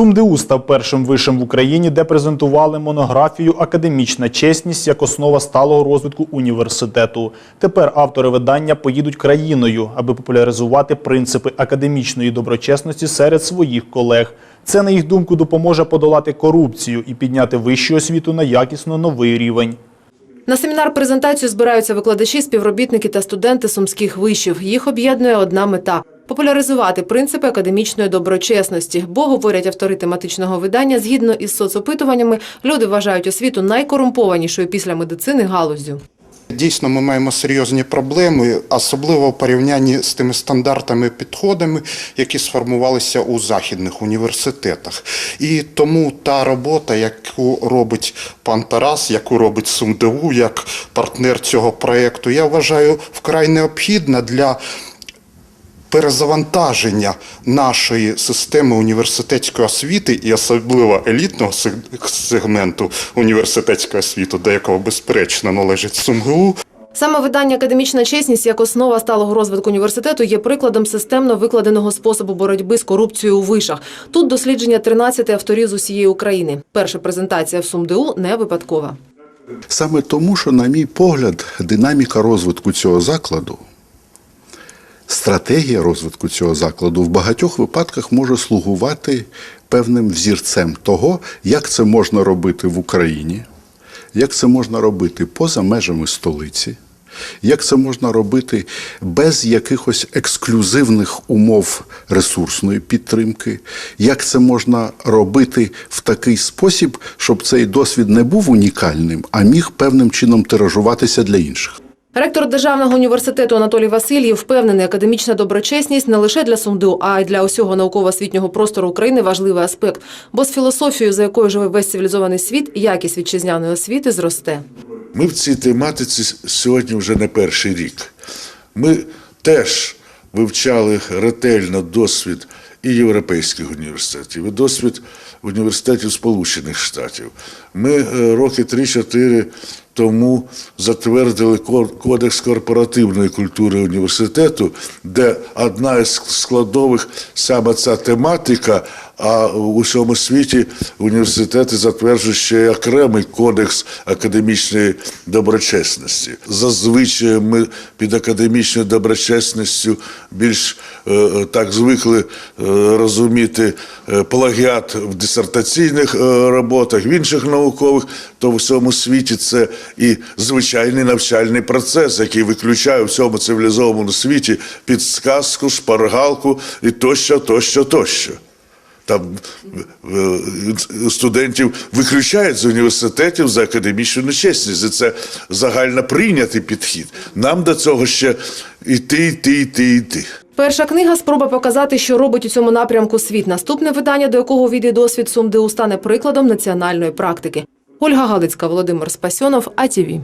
СумДУ став першим вишем в Україні, де презентували монографію Академічна чесність як основа сталого розвитку університету. Тепер автори видання поїдуть країною, аби популяризувати принципи академічної доброчесності серед своїх колег. Це, на їх думку, допоможе подолати корупцію і підняти вищу освіту на якісно новий рівень. На семінар-презентацію збираються викладачі, співробітники та студенти сумських вишів. Їх об'єднує одна мета – популяризувати принципи академічної доброчесності. Бо, говорять автори тематичного видання, згідно із соцопитуваннями, люди вважають освіту найкорумпованішою після медицини галузю. Дійсно, ми маємо серйозні проблеми, особливо в порівнянні з тими стандартами підходами, які сформувалися у західних університетах. І тому та робота, яку робить пан Тарас, яку робить СумДУ як партнер цього проєкту, я вважаю вкрай необхідна для перезавантаження нашої системи університетської освіти і особливо елітного сегменту університетської освіти, до якого безперечно належить СумГУ, Саме видання «Академічна чесність» як основа сталого розвитку університету є прикладом системно викладеного способу боротьби з корупцією у вишах. Тут дослідження 13 авторів з усієї України. Перша презентація в СумДУ не випадкова. Саме тому, що, на мій погляд, динаміка розвитку цього закладу, стратегія розвитку цього закладу в багатьох випадках може слугувати певним взірцем того, як це можна робити в Україні, як це можна робити поза межами столиці. Як це можна робити без якихось ексклюзивних умов ресурсної підтримки? Як це можна робити в такий спосіб, щоб цей досвід не був унікальним, а міг певним чином тиражуватися для інших? Ректор Державного університету Анатолій Васильєв впевнений, академічна доброчесність не лише для СумДУ, а й для усього науково-освітнього простору України важливий аспект. Бо з філософією, за якою живе весь цивілізований світ, якість вітчизняної освіти зросте. Ми в цій тематиці сьогодні вже не перший рік. Ми теж вивчали ретельно досвід і європейських університетів, і досвід університетів Сполучених Штатів. Ми е, роки 3-4 тому затвердили кодекс корпоративної культури університету, де одна із складових саме ця тематика, а у всьому світі університети затверджують ще окремий кодекс академічної доброчесності. Зазвичай ми під академічною доброчесністю більш е, так звикли е, розуміти е, плагіат в дисертаційних роботах, в інших наукових, то в всьому світі це і звичайний навчальний процес, який виключає в всьому цивілізованому світі підсказку, шпаргалку і тощо, тощо, тощо. Там студентів виключають з університетів за академічну нечесність. І це загально прийнятий підхід. Нам до цього ще йти, йти, йти, йти. Перша книга спроба показати, що робить у цьому напрямку світ. Наступне видання, до якого війде досвід СумДУ, стане прикладом національної практики. Ольга Галицька, Володимир Спасьонов, АТВ.